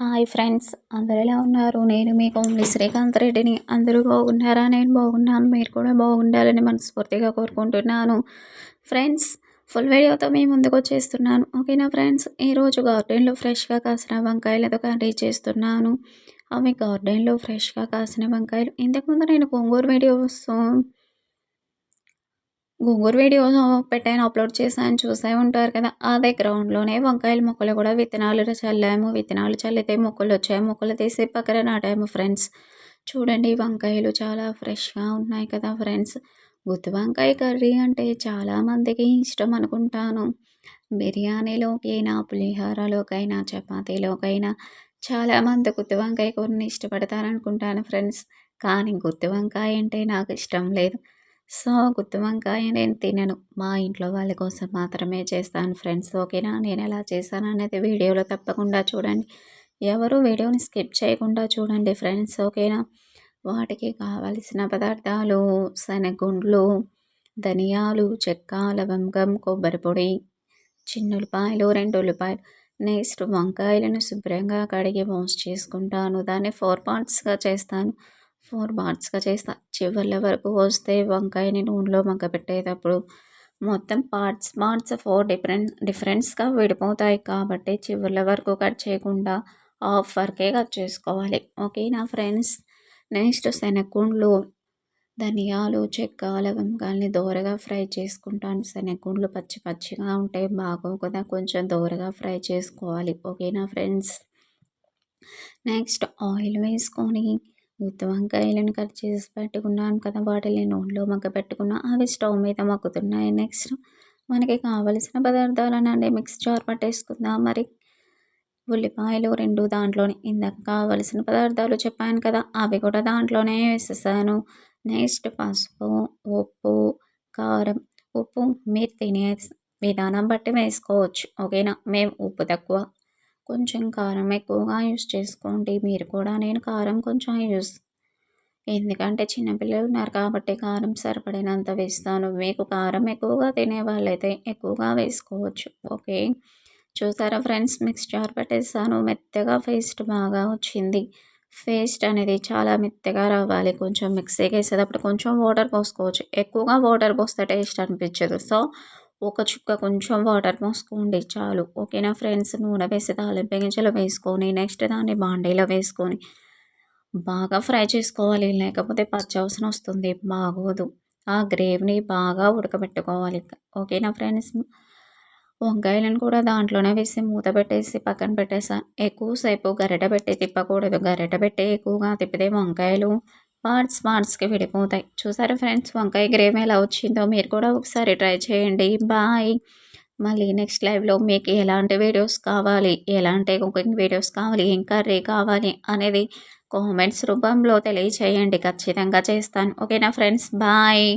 Hi friends అందరు ఎలా ఉన్నారు? నేను మీ కోమలి శ్రీకాంత్ రెడ్డిని. అందరూ బాగున్నారా? నేను బాగున్నాను. మీరు కూడా బాగుండాలని మనస్ఫూర్తిగా కోరుకుంటున్నాను. ఫ్రెండ్స్ ఫుల్ వీడియోతో మీ ముందుకు వచ్చేస్తున్నాను. ఓకేనా ఫ్రెండ్స్? ఈరోజు గార్డెన్లో ఫ్రెష్గా కాసిన వంకాయలతో కర్రీ చేస్తున్నాను. అవి గార్డెన్లో ఫ్రెష్గా కాసిన వంకాయలు. ఇంతకుముందు నేను కొంగూరు వీడియోస్ గుంగూరు వీడియో పెట్టాను అప్లోడ్ చేశాను చూసే ఉంటారు కదా. అదే గ్రౌండ్లోనే వంకాయల మొక్కలు కూడా విత్తనాలు చల్లాము. విత్తనాలు చల్లితే మొక్కలు వచ్చాయి. మొక్కలు తీసి పక్కన నాటాము ఫ్రెండ్స్. చూడండి వంకాయలు చాలా ఫ్రెష్గా ఉన్నాయి కదా ఫ్రెండ్స్. గుత్తి వంకాయ కర్రీ అంటే చాలామందికి ఇష్టం అనుకుంటాను. బిర్యానీలోకైనా పులిహోరలోకైనా చపాతీలోకైనా చాలామంది గుత్తి వంకాయ కూరని ఇష్టపడతారనుకుంటాను ఫ్రెండ్స్. కానీ గుత్తి వంకాయ అంటే నాకు ఇష్టం లేదు. సో గుత్తి వంకాయ నేను తినను. మా ఇంట్లో వాళ్ళ కోసం మాత్రమే చేస్తాను ఫ్రెండ్స్ ఓకేనా? నేను ఎలా చేశాను అనేది వీడియోలో తప్పకుండా చూడండి. ఎవరు వీడియోని స్కిప్ చేయకుండా చూడండి ఫ్రెండ్స్ ఓకేనా? వాటికి కావలసిన పదార్థాలు శనగుండ్లు ధనియాలు చెక్క లవంగం కొబ్బరి పొడి చిన్న ఉల్లిపాయలు రెండు ఉల్లిపాయలు. నెక్స్ట్ వంకాయలను శుభ్రంగా కడిగి వాష్ చేసుకుంటాను. దాన్ని ఫోర్ పార్ట్స్గా చేస్తాను. ఫోర్ పార్ట్స్గా చేస్తా. చివరి వరకు వస్తే వంకాయని నూనెలో మగ్గపెట్టేటప్పుడు మొత్తం పార్ట్స్ పార్ట్స్ ఫోర్ డిఫరెంట్ డిఫరెంట్స్గా విడిపోతాయి కాబట్టి చివరి వరకు కట్ చేయకుండా హాఫ్ వరకే కట్ చేసుకోవాలి. ఓకేనా ఫ్రెండ్స్? నెక్స్ట్ శనగుండ్లు. ధనియాలు చెక్క లవంగాల్ని దోరగా ఫ్రై చేసుకుంటాను. శనగుండ్లు పచ్చి పచ్చిగా ఉంటే బాగో కదా కొంచెం దోరగా ఫ్రై చేసుకోవాలి. ఓకేనా ఫ్రెండ్స్? నెక్స్ట్ ఆయిల్ వేసుకొని గుత్తి వంకాయలను కట్ చేసి పెట్టుకున్నాను కదా వాటిని నూనెలో మగ్గ పెట్టుకున్నా అవి స్టవ్ మీద మగ్గుతున్నాయి. నెక్స్ట్ మనకి కావలసిన పదార్థాలనండి. Mix jar పట్టేసుకుందాం. మరి ఉల్లిపాయలు రెండు దాంట్లోనే. ఇందాక కావలసిన పదార్థాలు చెప్పాను కదా అవి కూడా దాంట్లోనే వేసేసాను. నెక్స్ట్ పసుపు ఉప్పు కారం. ఉప్పు మీరు తినే విధానం బట్టి వేసుకోవచ్చు. ఓకేనా? మేము ఉప్పు తక్కువ కొంచెం కారం ఎక్కువగా యూస్ చేసుకోండి. మీరు కూడా నేను కారం కొంచెం యూస్ ఎందుకంటే చిన్నపిల్లలు ఉన్నారు కాబట్టి కారం సరిపడినంత వేస్తాను. మీకు కారం ఎక్కువగా తినే వాళ్ళైతే ఎక్కువగా వేసుకోవచ్చు. ఓకే? చూసారా ఫ్రెండ్స్? మిక్స్ జార్ పెట్టేస్తాను మెత్తగా పేస్ట్ బాగా వచ్చింది. పేస్ట్ అనేది చాలా మెత్తగా రావాలి. కొంచెం మిక్సీకి వేసేటప్పుడు కొంచెం వాటర్ పోసుకోవచ్చు. ఎక్కువగా వాటర్ పోస్తే టేస్ట్ అనిపించదు. సో ఒక చుక్క కొంచెం వాటర్ పోసుకోండి చాలు. ఓకేనా ఫ్రెండ్స్? నూనె వేసి తాలింపు గింజలు వేసుకొని నెక్స్ట్ దాన్ని బాండీలో వేసుకొని బాగా ఫ్రై చేసుకోవాలి. లేకపోతే పచ్చవసన వస్తుంది. బాగోదు. ఆ గ్రేవీని బాగా ఉడకబెట్టుకోవాలి. ఓకేనా ఫ్రెండ్స్? వంకాయలను కూడా దాంట్లోనే వేసి మూత పెట్టేసి పక్కన పెట్టేసా. ఎక్కువసేపు గరిట పెట్టి తిప్పకూడదు. గరిట పెట్టి ఎక్కువగా తిప్పితే వంకాయలు పార్ట్స్ పార్ట్స్కి విడిపోతాయి. చూసారు ఫ్రెండ్స్? వంకాయ గ్రేవీ ఎలా వచ్చిందో మీరు కూడా ఒకసారి ట్రై చేయండి. బాయ్! మళ్ళీ నెక్స్ట్ లైవ్లో మీకు ఎలాంటి వీడియోస్ కావాలి? ఎలాంటి కుకింగ్ వీడియోస్ కావాలి? ఏం కర్రీ కావాలి? అనేది కామెంట్స్ రూపంలో తెలియచేయండి. ఖచ్చితంగా చేస్తాను. ఓకేనా ఫ్రెండ్స్? బాయ్!